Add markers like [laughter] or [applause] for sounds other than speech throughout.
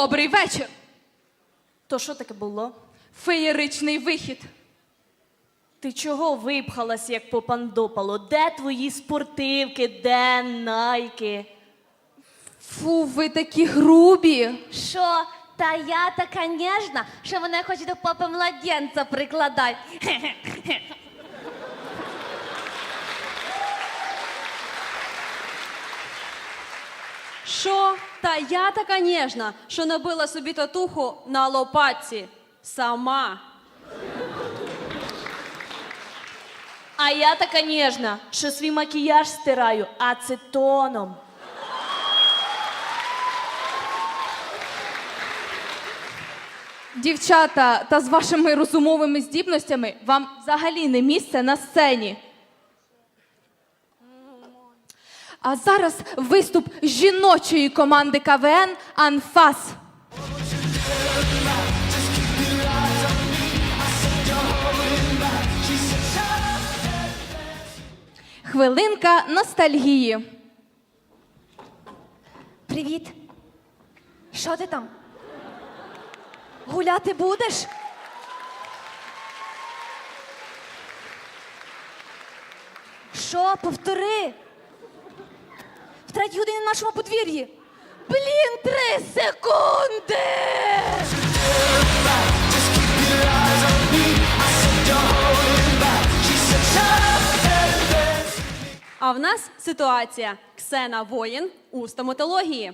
Добрий вечір. То що таке було? Феєричний вихід. Ти чого випхалась, як попандопало? Де твої спортивки, де найки? Фу, ви такі грубі. Що? Та я така ніжна, що мене хоче до попи младенця прикладати. [laughs] Що? Та я така ніжна, що набила собі татуху на лопатці. Сама. А я така ніжна, що свій макіяж стираю ацетоном. Дівчата, та з вашими розумовими здібностями вам взагалі не місце на сцені. А зараз виступ жіночої команди КВН Анфас. Хвилинка ностальгії. Привіт. Що ти там? Гуляти будеш? Що, повтори? В третій годині на нашому подвір'ї. Блін, три секунди! А в нас ситуація. Ксена воїн у стоматології.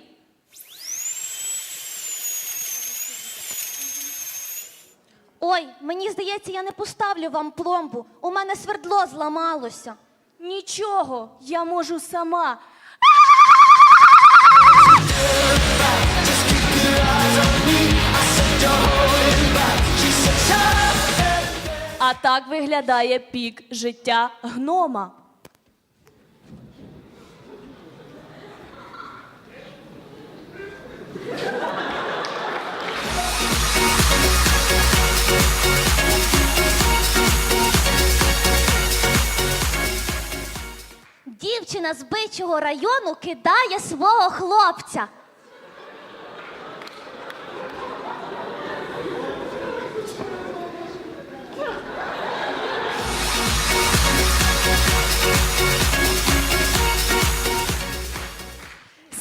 Ой, мені здається, я не поставлю вам пломбу. У мене свердло зламалося. Нічого, я можу сама. Так виглядає пік життя гнома. Дівчина з бичого району кидає свого хлопця.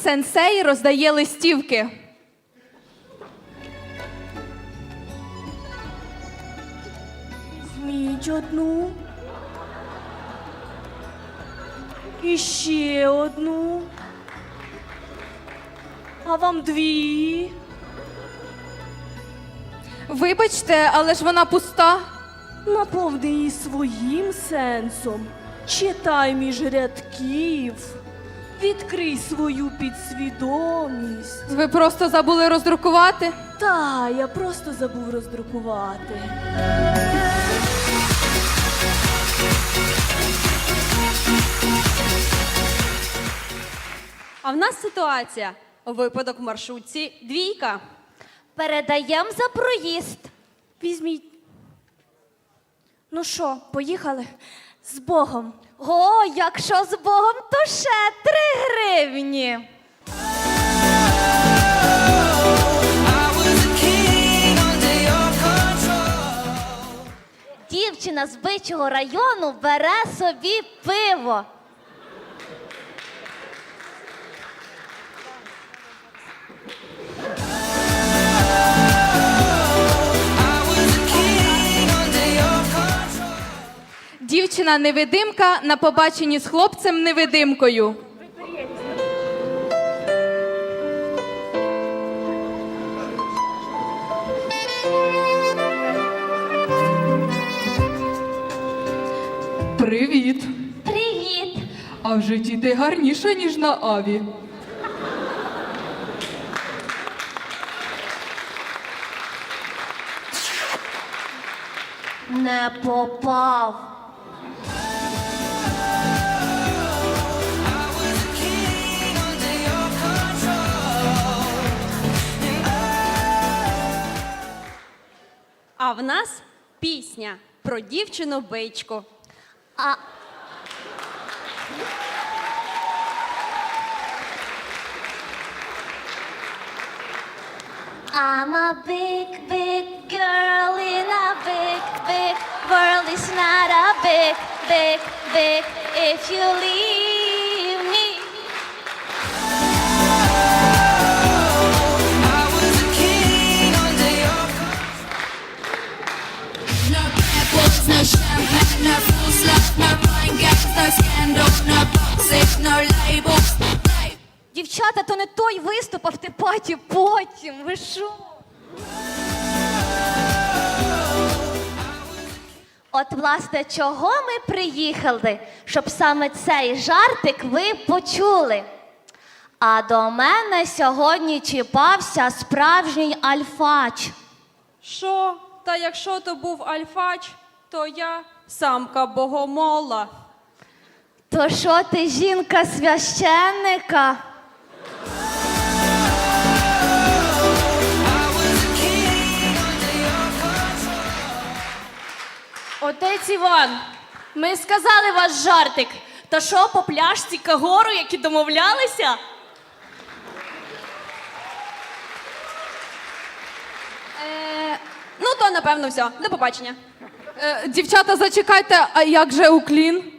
Сенсей роздає листівки. Візьміть одну. І ще одну. А вам дві. Вибачте, але ж вона пуста. Наповни її своїм сенсом. Читай між рядків. Відкрий свою підсвідомість. Ви просто забули роздрукувати. Та, я просто забув роздрукувати. А в нас ситуація. Випадок в маршрутці двійка. Передаємо за проїзд. Візьміть. Ну що, поїхали? З Богом. О, якщо з Богом, то ще три гривні. Дівчина з бичого району бере собі пиво. Дівчина невидимка на побаченні з хлопцем невидимкою. Привіт! Привіт! А в житті ти гарніша, ніж на аві. Не попав. А в нас пісня про дівчину бичку. А I'm a big, big girl in a big, big world. It's not a big, big if you leave me. No bad boys, no champagne, no full slut, no wine games, no scandal, no boxes, no labels. Дівчата, то не той виступ, а в типаті потім. Ви що? От, власне, чого ми приїхали, щоб саме цей жартик ви почули. А до мене сьогодні чіпався справжній альфач. Що? Та якщо то був альфач, то я самка богомола. То що ти жінка священника? Отець Іван, ми сказали ваш жартик. Та що по пляшці Кагору, які домовлялися? Е, ну то напевно все. До побачення. Е, дівчата, зачекайте, а як же уклін?